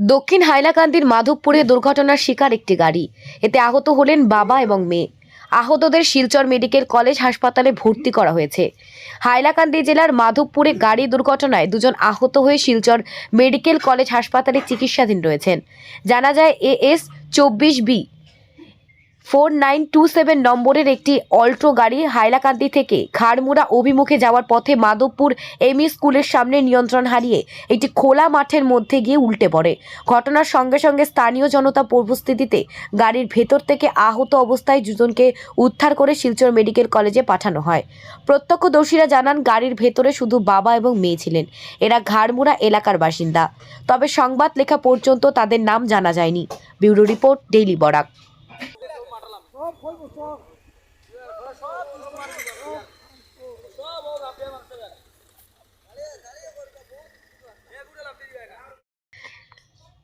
দক্ষিণ হাইলাকান্দির মাধবপুরে দুর্ঘটনার শিকার একটি গাড়ি। এতে আহত হলেন বাবা এবং মেয়ে। আহতদের শিলচর মেডিকেল কলেজ হাসপাতালে ভর্তি করা হয়েছে। হাইলাকান্দি জেলার মাধবপুরে গাড়ি দুর্ঘটনায় দুজন আহত হয়ে শিলচর মেডিকেল কলেজ হাসপাতালে চিকিৎসাধীন রয়েছেন। জানা যায়, এ এস চব্বিশ B four nine two seven নম্বরের একটি অল্টো গাড়ি হাইলাকান্দি থেকে খাড়মুড়া অভিমুখে যাওয়ার পথে মাধবপুর এমই স্কুলের সামনে নিয়ন্ত্রণ হারিয়ে একটি খোলা মাঠের মধ্যে গিয়ে উল্টে পড়ে। ঘটনার সঙ্গে সঙ্গে স্থানীয় জনতা উপস্থিতিতে গাড়ির ভেতর থেকে আহত অবস্থায় দুজনকে উদ্ধার করে শিলচর মেডিকেল কলেজে পাঠানো হয়। প্রত্যক্ষদর্শীরা জানান, গাড়ির ভেতরে শুধু বাবা এবং মেয়ে ছিলেন। এরা ঘাড়মুড়া এলাকার বাসিন্দা। তবে সংবাদ লেখা পর্যন্ত তাদের নাম জানা যায়নি। Bureau report, daily Barak.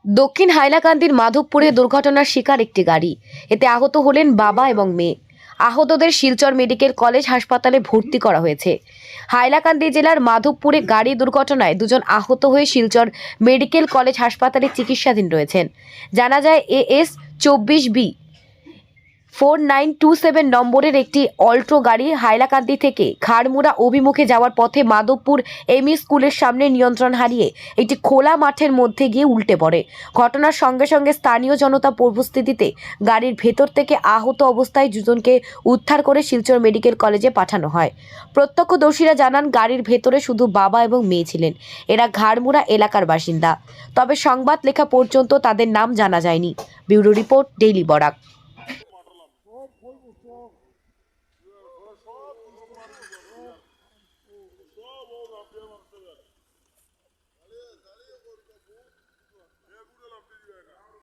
দক্ষিণ হাইলাকান্দির মাধবপুরে দুর্ঘটনার শিকার একটি গাড়ি। এতে আহত হলেন বাবা এবং মেয়ে। আহতদের শিলচর মেডিকেল কলেজ হাসপাতালে ভর্তি করা হয়েছে। হাইলাকান্দি জেলার মাধবপুরে গাড়ি দুর্ঘটনায় দুজন আহত হয়ে শিলচর মেডিকেল কলেজ হাসপাতালে চিকিৎসাধীন রয়েছেন। জানা যায় এএস চব্বিশ B four nine two seven নম্বরের একটি অল্টো গাড়ি হাইলাকান্দি থেকে খাড়মুড়া অভিমুখে যাওয়ার পথে মাধবপুর এমই স্কুলের সামনে নিয়ন্ত্রণ হারিয়ে একটি খোলা মাঠের মধ্যে গিয়ে উল্টে পড়ে। ঘটনার সঙ্গে সঙ্গে স্থানীয় জনতা উপস্থিতিতে গাড়ির ভেতর থেকে আহত অবস্থায় দুজনকে উদ্ধার করে শিলচর মেডিকেল কলেজে পাঠানো হয়। প্রত্যক্ষদর্শীরা জানান, গাড়ির ভেতরে শুধু বাবা এবং মেয়ে ছিলেন। এরা ঘাড়মুড়া এলাকার বাসিন্দা। তবে সংবাদ লেখা পর্যন্ত তাদের নাম জানা যায়নি। Bureau report, daily Barak. Хорошо. Хорошо.